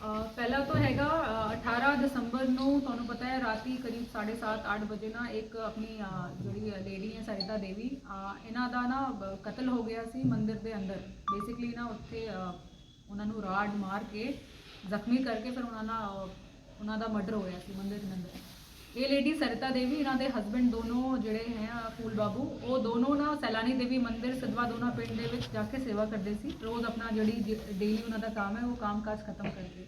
ਅਹ ਪਹਿਲਾ ਤਾਂ ਹੈਗਾ ਅਹ 18 ਦਸੰਬਰ ਨੂੰ ਤੁਹਾਨੂੰ ਪਤਾ ਹੈ, ਰਾਤੀ ਕਰੀਬ 7:30 8 ਵਜੇ ਨਾ ਇੱਕ ਆਪਣੀ ਜਿਹੜੀ ਲੇਡੀ ਹੈ, ਸਰਿਤਾ ਦੇਵੀ ਇਹਨਾਂ ਦਾ ਨਾ ਕਤਲ ਹੋ ਗਿਆ ਸੀ ਮੰਦਿਰ ਦੇ ਅੰਦਰ। ਬੇਸਿਕਲੀ ਨਾ ਉੱਥੇ ਉਹਨਾਂ ਨੂੰ ਰਾਡ ਮਾਰ ਕੇ ਜ਼ਖਮੀ ਕਰਕੇ ਫਿਰ ਉਹਨਾਂ ਨਾਲ, ਉਹਨਾਂ ਦਾ ਮਰਡਰ ਹੋਇਆ ਸੀ, ਮੰਦਿਰ ਦੇ ਅੰਦਰ। ਇਹ ਲੇਡੀ ਸਰਿਤਾ ਦੇਵੀ ਇਹਨਾਂ ਦੇ ਹਸਬੰਡ ਦੋਨੋਂ ਜਿਹੜੇ ਹੈ ਫੂਲ ਬਾਬੂ ਉਹ ਦੋਨੋਂ ਨਾ ਸੈਲਾਨੀ ਦੇਵੀ ਮੰਦਿਰ ਸਦਵਾ ਦੋਨਾ ਪਿੰਡ ਦੇ ਵਿੱਚ ਜਾ ਕੇ ਸੇਵਾ ਕਰਦੇ ਸੀ। ਰੋਜ਼ ਆਪਣਾ ਜਿਹੜੀ ਡੇਲੀ ਉਹਨਾਂ ਦਾ ਕੰਮ ਹੈ ਉਹ ਕੰਮਕਾਜ ਖਤਮ ਕਰਕੇ।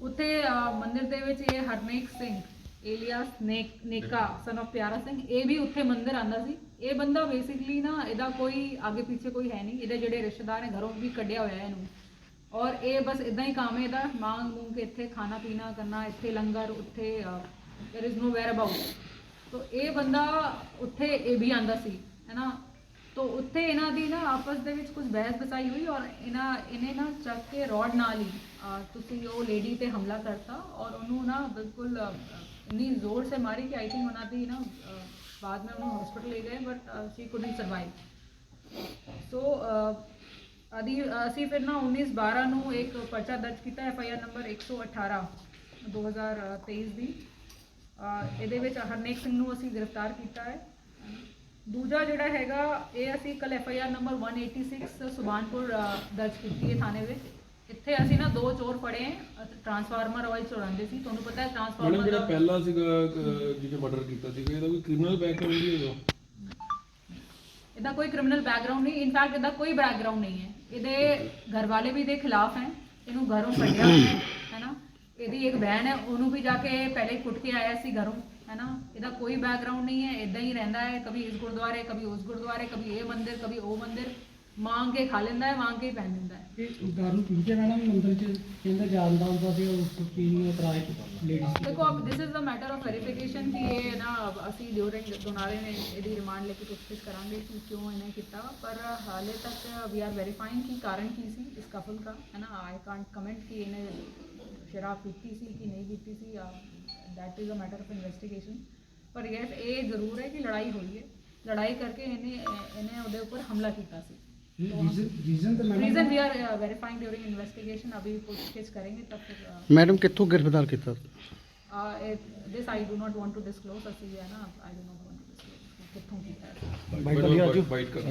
ਉੱਥੇ ਅਹ, ਮੰਦਿਰ ਦੇ ਵਿੱਚ ਇਹ ਹਰਨੇਕ ਸਿੰਘ ਏਲੀਆਸ ਨੇਕ ਨੇਕਾ ਸਨ of ਪਿਆਰਾ ਸਿੰਘ ਇਹ ਵੀ ਉੱਥੇ ਮੰਦਿਰ ਆਂਦਾ ਸੀ। ਇਹ ਬੰਦਾ ਬੇਸਿਕਲੀ ਨਾ ਇਹਦਾ ਕੋਈ ਅੱਗੇ ਪਿੱਛੇ ਕੋਈ ਹੈ ਨਹੀਂ। ਇਹਦੇ ਜਿਹੜੇ ਰਿਸ਼ਤੇਦਾਰ ਨੇ ਘਰੋਂ ਵੀ ਕੱਢਿਆ ਹੋਇਆ ਇਹਨੂੰ। ਔਰ ਇਹ ਬਸ ਇਦਾਂ ਹੀ ਕੰਮ ਹੈ ਇਹਦਾ। ਮਾਂਗ ਮੂੰਗ ਕੇ ਇੱਥੇ ਖਾਣਾ ਪੀਣਾ ਕਰਨਾ ਇੱਥੇ ਲੰਗਰ ਉੱਥੇ there is no where about ਤੋ ਇਹ ਬੰਦਾ ਉੱਥੇ ਇਹ ਵੀ ਆਂਦਾ ਸੀ ਹੈਨਾ ਤੋ ਉੱਥੇ ਇਹਨਾਂ ਦੀ ਨਾ ਆਪਸ ਦੇ ਵਿੱਚ ਕੁਝ ਬਹਿਸ ਬਸਾਈ ਹੋਈ ਔਰ ਇਹਨਾਂ ਇਹਨੇ ਨਾ ਚੱਕ ਕੇ ਰੋਡ ਨਾਲ ਹੀ ਅਹ, ਤੁਸੀਂ ਉਹ ਲੇਡੀ ਤੇ ਹਮਲਾ ਕਰਤਾ ਔਰ ਉਹਨੂੰ ਨਾ ਬਿਲਕੁਲ ਅਹ, ਇੰਨੀ ਜ਼ੋਰ ਸੇ ਮਾਰੀ ਕਿ ਆਈ ਥਿੰਕ ਉਹਨਾਂ ਦੀ ਨਾ ਅਹ, ਬਾਅਦ में ਉਹਨੂੰ ਹਸਪੀਟਲ ਲੈ ਗਏ but she couldn't survive so ਅਦੀ ਅਸੀਂ ਫਿਰ ਨਾ 19 12 ਨੂੰ ਇੱਕ ਪਰਚਾ ਦਰਜ ਕੀਤਾ ਐਫ ਆਈ ਆਰ ਨੰਬਰ 118 2023 ਦੀ ਅਹ ਇਹਦੇ ਵਿੱਚ ਹਰਨੇਕ ਸਿੰਘ ਨੂੰ ਅਸੀਂ ਗ੍ਰਿਫਤਾਰ ਕੀਤਾ ਹੈ। ਦੂਜਾ ਜਿਹੜਾ ਹੈਗਾ ਇਹ ਅਸੀਂ ਕੱਲ F I R number 186 Subanpur ਦਰਜ ਕੀਤੀ ਹੈ ਥਾਣੇ ਵਿੱਚ। ਇੱਥੇ ਅਸੀਂ ਨਾ ਦੋ ਚੋਰ ਫੜੇ ਟਰਾਂਸਫਾਰਮਰ ਆਇਲ ਚੋਰਾਉਂਦੇ ਸੀ। ਤੁਹਾਨੂੰ ਪਤਾ ਹੈ ਮੈਡਮ ਟਰਾਂਸਫਾਰਮਰ ਜਿਹੜਾ ਦਾ ਪਹਿਲਾ ਸੀਗਾ ਜਿਹਨੇ ਮਰਡਰ ਕੀਤਾ ਸੀਗਾ ਇਹਦਾ ਕੋਈ ਕ੍ਰਿਮੀਨਲ ਬੈਕਗ੍ਰਾਉਂਡ ਨਹੀਂ ਹੈਗਾ? ਇਹਦਾ ਕੋਈ ਕ੍ਰਿਮੀਨਲ ਬੈਕਗ੍ਰਾਉਂਡ ਨਹੀਂ। ਇਨਫੈਕਟ ਇਹਦਾ ਕੋਈ ਬੈਕਗ੍ਰਾਉਂਡ ਨਹੀਂ ਹੈ। ਇਹਦੇ ਘਰ ਵਾਲੇ ਵੀ ਦੇ ਖਿਲਾਫ ਹੈ। ਇਹਨੂੰ ਘਰੋਂ ਕੱਢਿਆ ਇਹਦੀ ਇੱਕ ਬਹਿਨ ਹੈ ਉਹਨੂੰ ਵੀ ਜਾ ਕੇ ਪਹਿਲੇ ਕੁੱਟ ਕੇ ਆਇਆ ਸੀ ਘਰੋਂ है ना ਇਹਦਾ ਕੋਈ ਬੈਕਗ੍ਰਾਉਂਡ ਨਹੀਂ ਹੈ ਇਦਾਂ ਹੀ ਰਹਿੰਦਾ ਹੈ ਕभी ਇਸ ਗੁਰਦੁਆਰੇ ਕभी ਉਸ ਗੁਰਦੁਆਰੇ ਕभी ਇਹ ਮੰਦਿਰ ਕभी ਉਹ ਮੰਦਿਰ। ਮੰਗ ਕੇ ਖਾ ਲੈਂਦਾ ਹੈ ਮੰਗ ਕੇ ਹੀ ਪਹਿਨ ਹੈ। ਇਹ ਦਾਰੂ ਪੀ ਕੇ ਮੈਡਮ ਮੰਦਰ ਚ ਕਹਿੰਦਾ ਜਾਂਦਾ ਹੁੰਦਾ ਸੀ ਉਸ ਤੋਂ ਪੀਣ ਨੂੰ ਇਤਰਾਜ਼ ਲੇਡੀਜ਼ ਦੇਖੋ ਅਬ this is a matter of verification ਕਿ ਇਹ ਨਾ ਅਸੀਂ ਡਿਊਰਿੰਗ ਦੋਨਾਰੇ ਨੇ ਇਹਦੀ ਰਿਮਾਂਡ ਲੈ ਕੇ ਪੁੱਛਗਿੱਛ ਕਰਾਂਗੇ ਕਿ ਕਿਉਂ ਇਹਨੇ ਕੀਤਾ। ਪਰ ਹਾਲੇ ਤੱਕ ਵੀ ਆਰ ਵੈਰੀਫਾਈਂਗ ਕਿ ਕਾਰਨ ਕੀ ਸੀ ਇਸ ਕਫਲ ਦਾ ਹੈ ਨਾ ਆਈ ਕਾਂਟ ਕਮੈਂਟ ਕਿ ਇਹਨੇ शराब पीती सी कि नहीं पीती सी that is a matter of investigation पर यस ये ज़रूर है कि लड़ाई हुई है लड़ाई करके इन्हें इन्हें ਉਹਦੇ ਉੱਪਰ ਹਮਲਾ ਕੀਤਾ ਸੀ reason we are verifying during investigation ਅਭੀ ਪੁੱਛਗਿੱਛ ਕਰਾਂਗੇ ਤਬ ਤੱਕ ਮੈਡਮ ਕਿੱਥੋਂ ਗ੍ਰਿਫਤਾਰ ਕੀਤਾ this I do not want to disclose ਅਸੀਂ ਹੈ ਨਾ I do not want to disclose ਕਿੱਥੋਂ ਕੀਤਾ ਬਾਈਟ ਕਰ ਬਾਈਟ ਕਰ